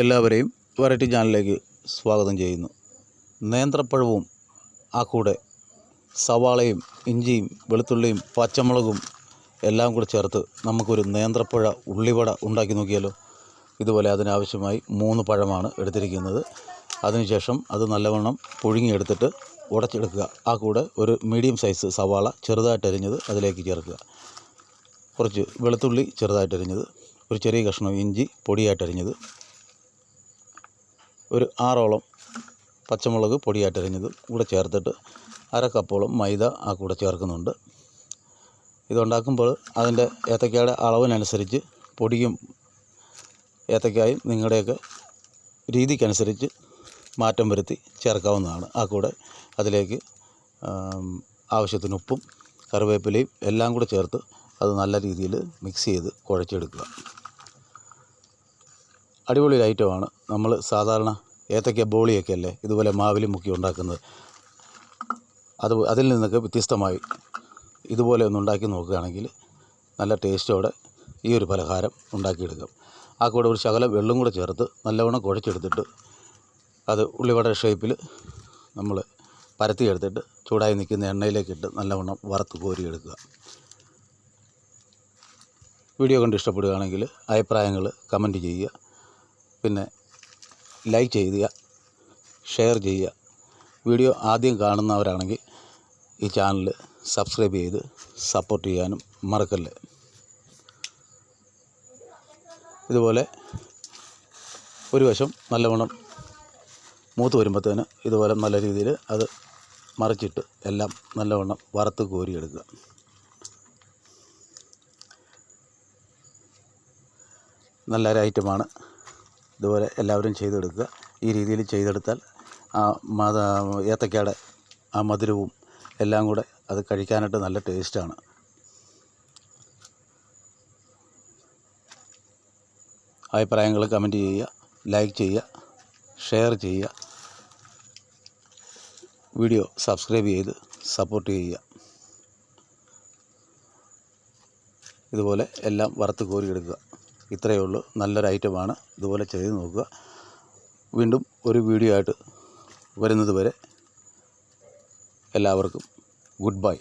എല്ലാവരെയും വെറൈറ്റി ചാനലിലേക്ക് സ്വാഗതം ചെയ്യുന്നു. നേന്ത്രപ്പഴവും ആ കൂടെ സവാളയും ഇഞ്ചിയും വെളുത്തുള്ളിയും പച്ചമുളകും എല്ലാം കൂടെ ചേർത്ത് നമുക്കൊരു നേന്ത്രപ്പഴ ഉള്ളിവട ഉണ്ടാക്കി നോക്കിയാലോ? ഇതുപോലെ അതിനാവശ്യമായി മൂന്ന് പഴമാണ് എടുത്തിരിക്കുന്നത്. അതിനുശേഷം അത് നല്ലവണ്ണം പുഴുങ്ങിയെടുത്തിട്ട് ഉടച്ചെടുക്കുക. ആ കൂടെ ഒരു മീഡിയം സൈസ് സവാള ചെറുതായിട്ട് അരിഞ്ഞത് അതിലേക്ക് ചേർക്കുക. കുറച്ച് വെളുത്തുള്ളി ചെറുതായിട്ട് അരിഞ്ഞത് ഒരു ചെറിയ കഷ്ണം ഇഞ്ചി പൊടിയായിട്ട് അരിഞ്ഞത് ഒരു ആറോളം പച്ചമുളക് പൊടിയായിട്ടരിഞ്ഞത് കൂടെ ചേർത്തിട്ട് അര കപ്പോളം മൈദ ആ കൂടെ ചേർക്കുന്നുണ്ട്. ഇതുണ്ടാക്കുമ്പോൾ അതിന്റെ ഏത്തക്കയുടെ അളവിനനുസരിച്ച് പൊടിയും ഏത്തക്കായും നിങ്ങളുടെയൊക്കെ രീതിക്കനുസരിച്ച് മാറ്റം വരുത്തി ചേർക്കാവുന്നതാണ്. ആ കൂടെ അതിലേക്ക് ആവശ്യത്തിന് ഉപ്പും കറിവേപ്പിലയും എല്ലാം കൂടെ ചേർത്ത് അത് നല്ല രീതിയിൽ മിക്സ് ചെയ്ത് കുഴച്ചെടുക്കുക. അടിപൊളി ഐറ്റമാണ്. നമ്മൾ സാധാരണ ഏത്തയ്ക്ക ബോളിയൊക്കെ അല്ലേ ഇതുപോലെ മാവിൽ മുക്കി ഉണ്ടാക്കുന്നത്. അത് അതിൽ നിന്നൊക്കെ വ്യത്യസ്തമായി ഇതുപോലെ ഒന്ന് ഉണ്ടാക്കി നോക്കുകയാണെങ്കിൽ നല്ല ടേസ്റ്റോടെ ഈ ഒരു പലഹാരം ഉണ്ടാക്കിയെടുക്കാം. ആ കൂടെ ഒരു ശകലം വെള്ളം കൂടെ ചേർത്ത് നല്ലവണ്ണം കുഴച്ചെടുത്തിട്ട് അത് ഉള്ളിവട ഷേപ്പിൽ നമ്മൾ പരത്തിയെടുത്തിട്ട് ചൂടായി നിൽക്കുന്ന എണ്ണയിലേക്കിട്ട് നല്ലവണ്ണം വറുത്ത് കോരിയെടുക്കുക. വീഡിയോ കണ്ട് ഇഷ്ടപ്പെടുകയാണെങ്കിൽ അഭിപ്രായങ്ങൾ കമന്റ് ചെയ്യുക. പിന്നെ ലൈക്ക് ചെയ്യുക ഷെയർ ചെയ്യുക. വീഡിയോ ആദ്യം കാണുന്നവരാണെങ്കിൽ ഈ ചാനൽ സബ്സ്ക്രൈബ് ചെയ്ത് സപ്പോർട്ട് ചെയ്യാനും മറക്കല്ലേ. ഇതുപോലെ ഒരു വശം നല്ലവണ്ണം മൂത്ത് വരുമ്പോഴത്തേന് ഇതുപോലെ നല്ല രീതിയിൽ അത് മറിച്ചിട്ട് എല്ലാം നല്ലവണ്ണം വറുത്ത് കോരിയെടുക്കുക. നല്ലൊരു ഐറ്റമാണ് ഇതുപോലെ എല്ലാവരും ചെയ്തെടുക്കുക. ഈ രീതിയിൽ ചെയ്തെടുത്താൽ ആ മത ഏത്തക്കയുടെ ആ മധുരവും എല്ലാം കൂടെ അത് കഴിക്കാനായിട്ട് നല്ല ടേസ്റ്റാണ്. അഭിപ്രായങ്ങൾ കമന്റ് ചെയ്യുക ലൈക്ക് ചെയ്യുക ഷെയർ ചെയ്യുക. വീഡിയോ സബ്സ്ക്രൈബ് ചെയ്ത് സപ്പോർട്ട് ചെയ്യുക. ഇതുപോലെ എല്ലാം വറുത്ത് കോരിയെടുക്കുക. ഇത്രയേ ഉള്ളൂ. നല്ലൊരു ഐറ്റമാണ് ഇതുപോലെ ചെയ്ത് നോക്കുക. വീണ്ടും ഒരു വീഡിയോ ആയിട്ട് വരുന്നത് വരെ എല്ലാവർക്കും ഗുഡ് ബൈ